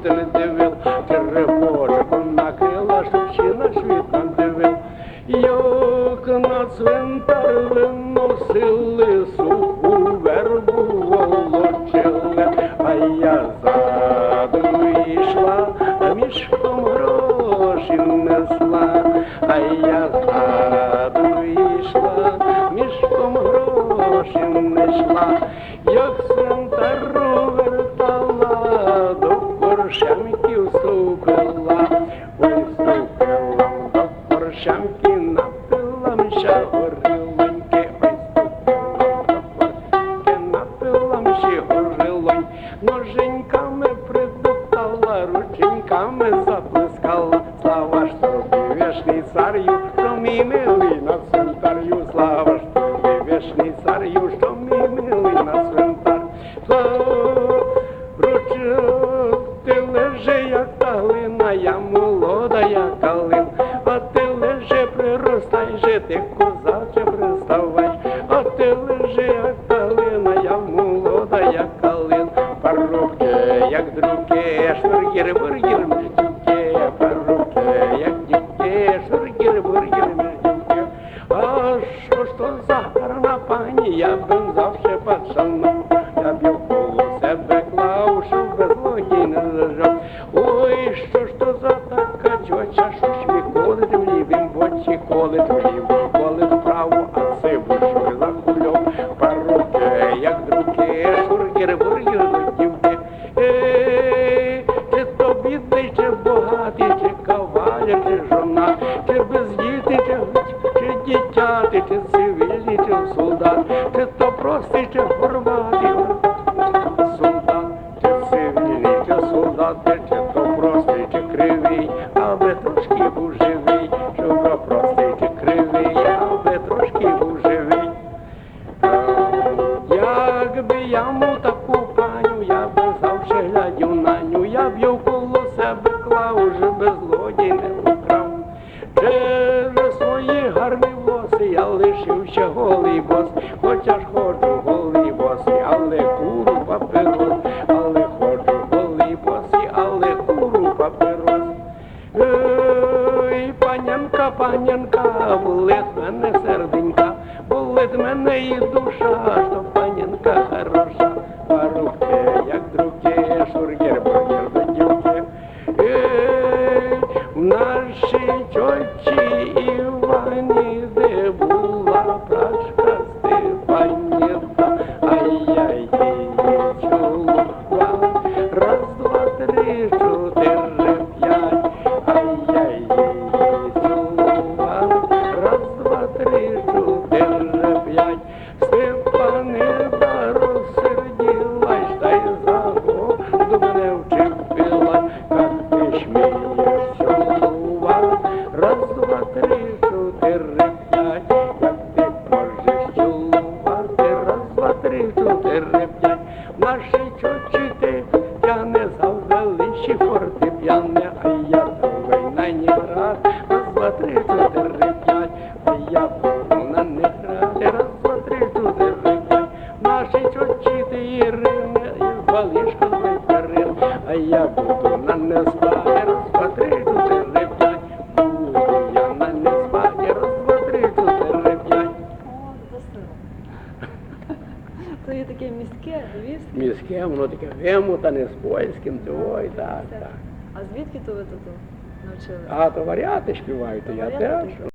вчитель дивив, Теребочок на крила, щоб ще на світ нам дивив, Йок на цвинтар носили суху вербу волочили, а я заду йшла, а мішком гроші несла, а я заду йшла, мішком гроші несла, як цвинтару коршамків стукала, ой, стукала до коршамки, напила мша горілоньки, ой, стукала до коршамки, напила мші горілонь, ноженьками притоптала, рученьками заплескала, слава ж тобі, вішний царю, що мій милий на цвинтарю, слава ж тобі, вішний царю, що ти лежи, глина, я молода, як калин, парубки, як друки, швиргір, бургір, міждюки, парубки, як дівки, швиргір, бургір, міждюки, а що ж то за гарна пані, я б завше пацану, я б коло себе клав, щоб без логі не лежав. Ой, що ж то за така чоча, що ж відколить в лівім боці, колить в ліву, дитяти, чи цивільний, солдат, чи то простий, горбатий, солдат, чи цивільний, солдат, чи то простий, чи кривий, аби трошки був живий, щоб простий, чи кривий, аби трошки був живий. Якби я мав таку паню, я би завше глядів на ню, я б її коло себе клав, уже без злодій не украв. Лишився голий бос, хоча ж ходжу голий босий, але куру папирос, але ходжу голий босий, але куру папирос. Ой, панянка, панянка, болить мене серденька, болить мене і душа, що панянка хороша, парубки, як друки, два, три, чотири, п'ять, в нашій чочі ти п'яне фортеп'яне, а я давай на ній грати, раз, два, три, чотири, п'ять, а я буду на них грати, раз, два, три, чотири, п'ять, в нашій чочі ти Ірине, і балішко звичарин, а я буду на не спати, міське, воно таке вимотане з польським, то ой, так, так. А звідки то ви тут навчили? А то варіати співають, то я теж.